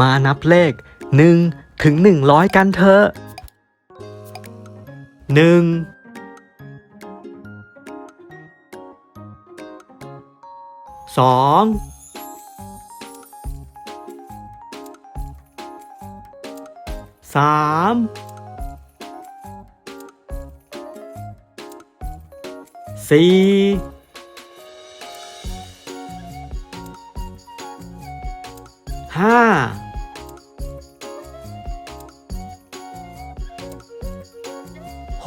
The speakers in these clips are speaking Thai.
มานับเลข 1 ถึง 100 กันเถอะหนึ่งสองสามสี่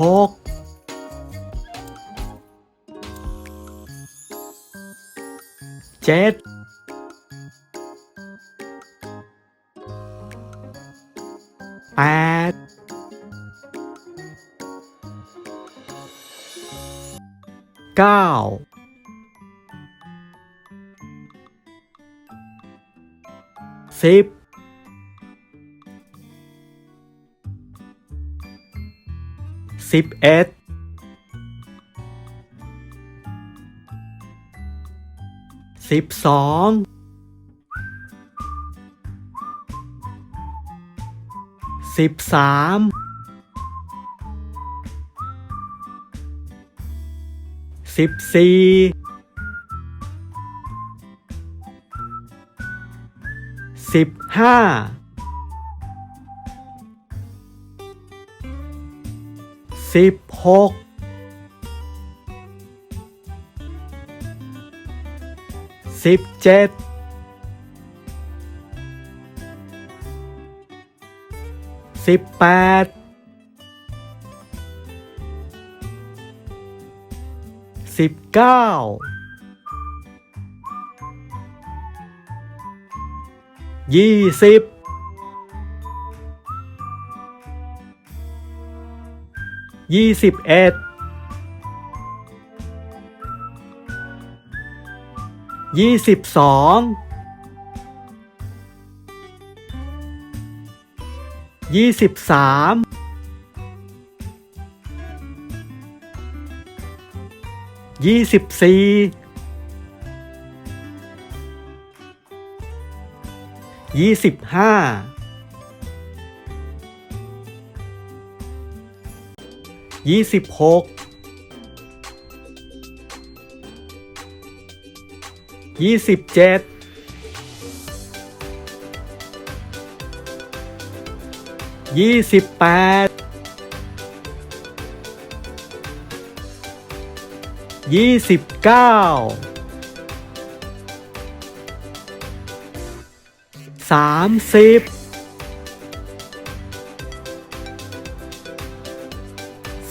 หกเจ็ดแปดเก้าสิบ สิบเอ็ดสิบสองสิบสามสิบสี่สิบห้า สิบหกสิบเจ็ดสิบแปดสิบเก้ายี่สิบ ยี่สิบเอ็ดยี่สิบสองยี่สิบสามยี่สิบสี่ยี่สิบห้า ยี่สิบหกยี่สิบเจ็ดยี่สิบแปดยี่สิบเก้าสามสิบ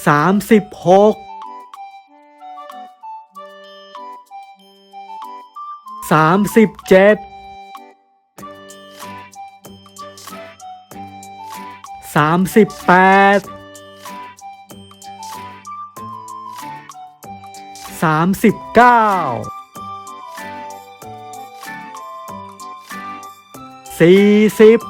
เอ็ดสา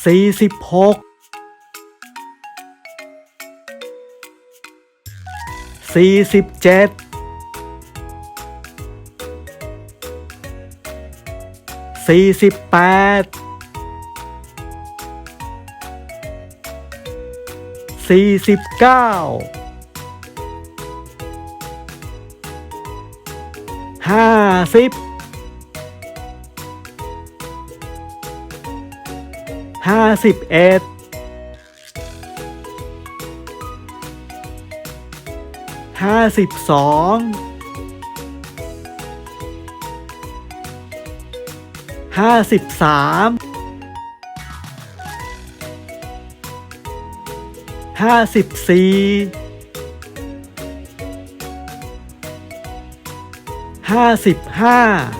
งสามสิ บสามสามสิบสี่สามสิบห้าสามสิบหกสามสิบเจ็ดสามสิบแปดสามสิบเก้าสี่สิบสี่สิบเอ็ดสี่สิบสองสี่สิบสามสี่สิบสี่สี่สิบห้าสี่สิบหกสี่สิบเจ็ดสี่สิบแปดสี่สิบเก้าห้าสิบห้าสิบเอ็ดห้าสิบสองห้าสิบสามห้าสิบสี่ห้าสิบห้า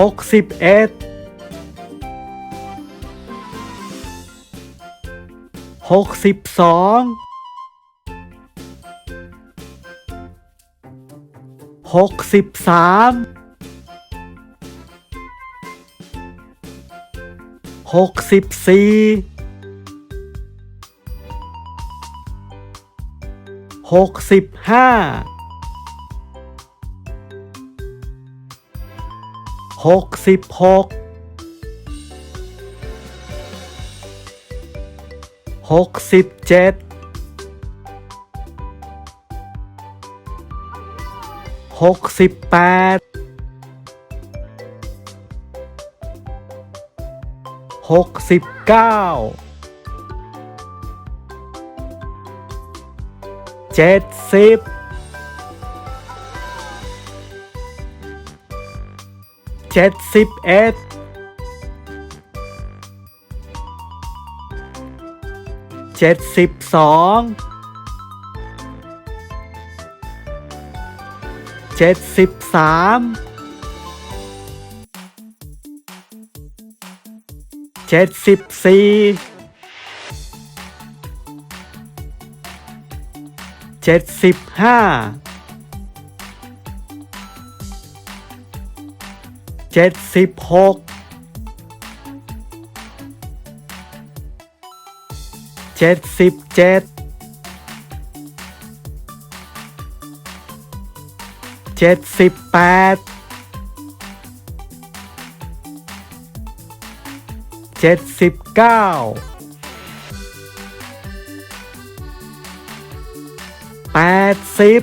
กห้าสิบเจ็ดห้าสิบแปดห้าสิบเก้าหกสิบหกสิบเอ็ดหกสิบสองหกสิบสามหกสิบสี่หกสิบห้า หกสิบหกหกสิบเจ็ดหกสิบแปดหกสิบเก้าเจ็ดสิบ เจ็ดสิบเอ็ดเจ็ดสิบสองเจ็ดสิบสามเจ็ดสิบสี่เจ็ดสิบห้า เจ็ดสิบหกเจ็ดสิบเจ็ดเจ็ดสิบแปดเจ็ดสิบเก้าแปดสิบ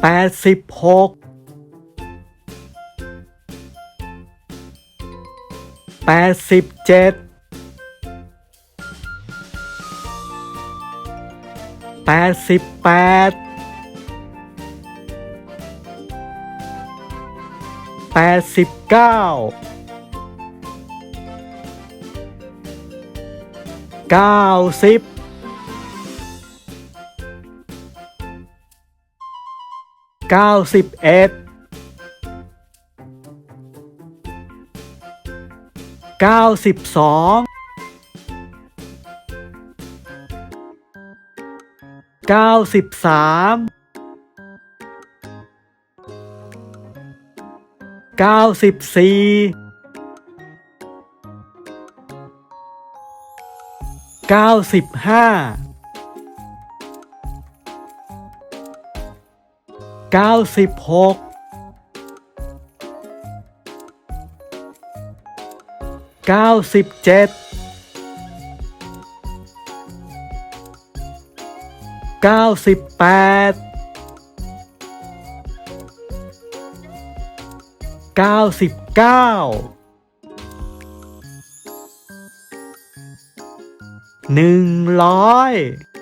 เอ็ดแป ดสิบสอ งแปดสิบสามแปดสิบสี่แปดสิบห้าสิบหกเก้าสิบเจ็ดเก้าสิบสองเก้าสิบเก้าสิบสี่เก้าสิบห้าเก้าสิบหกเก้าสิบเจ็ดเก้าสิบแปดเก้าสิบเก้า100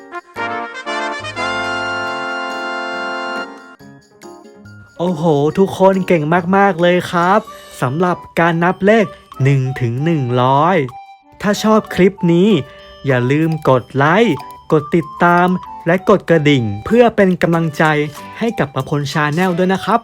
โอ้โห ทุกคนเก่งมาก ๆ เลยครับสำหรับการนับเลข1ถึง100 ถ้าชอบคลิปนี้ อย่าลืมกดไลค์ กดติดตาม และกดกระดิ่ง เพื่อเป็นกำลังใจให้กับประพลชาแนลด้วยนะครับ